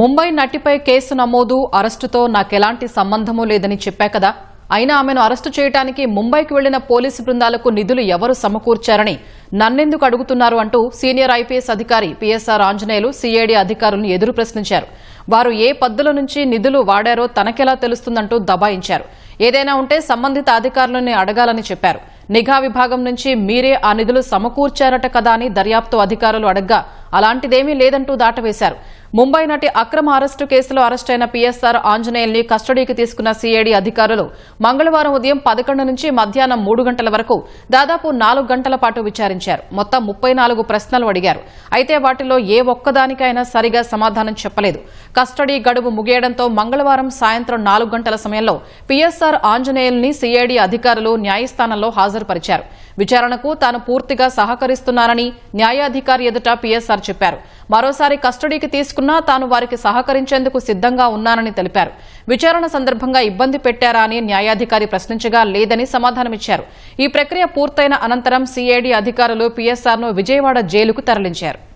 Mumbai నటిపై case నమోదు అరెస్టుతో నాకెలాంటి సంబంధమూ లేదని చెప్పా కదా. అయినా ఆమెను అరెస్టు చేయడానికి ముంబైకి వెళ్ళిన పోలీసు బృందాలకు నిధులు ఎవరు సమకూర్చారని నన్నెందుకు అడుగుతున్నారు అంటూ సీనియర్ ఐపీఎస్ అధికారి పీఎస్ఆర్ ఆంజనేయులు సీఐడీ అధికారులను ఎదురు ప్రశ్నించారు. వారు ఏ పద్దుల నుంచి నిధులు వాడారో తనకెలా తెలుస్తుందంటూ దబాయించారు. ఏదైనా ఉంటే సంబంధిత అధికారులని అడగాలని చెప్పారు. నిఘా విభాగం నుంచి మీరే ఆ నిధులు సమకూర్చారట కదా అని దర్యాప్తు అధికారులు అడగ్గా అలాంటిదేమీ లేదంటూ దాటవేశారు. ముంబై నటి అక్రమ అరెస్టు కేసులో అరెస్టైన పీఎస్ఆర్ ఆంజనేయుల్ని కస్టడీకి తీసుకున్న సీఐడీ అధికారులు మంగళవారం ఉదయం పదకొండు నుంచి మధ్యాహ్నం మూడు గంటల వరకు దాదాపు నాలుగు గంటల పాటు విచారించారు. మొత్తం ముప్పై నాలుగు ప్రశ్నలు అడిగారు. అయితే వాటిలో ఏ ఒక్కదానికైనా సరిగా సమాధానం చెప్పలేదు. కస్టడీ గడువు ముగియడంతో మంగళవారం సాయంత్రం నాలుగు గంటల సమయంలో పీఎస్ఆర్ ఆంజనేయుల్ని సీఐడీ అధికారులు న్యాయస్థానంలో హాజరు హాజరుపరిచారు. విచారణకు తాను పూర్తిగా సహకరిస్తున్నానని న్యాయాధికారి ఎదుట పీఎస్ఆర్ చెప్పారు. మరోసారి కస్టడీకి తీసుకున్నా తాను వారికి సహకరించేందుకు సిద్ధంగా ఉన్నానని తెలిపారు. విచారణ సందర్భంగా ఇబ్బంది పెట్టారా అని న్యాయాధికారి ప్రశ్నించగా లేదని సమాధానమిచ్చారు. ఈ ప్రక్రియ పూర్తయిన అనంతరం సీఐడీ అధికారులు పీఎస్ఆర్ను విజయవాడ జైలుకు తరలించారు.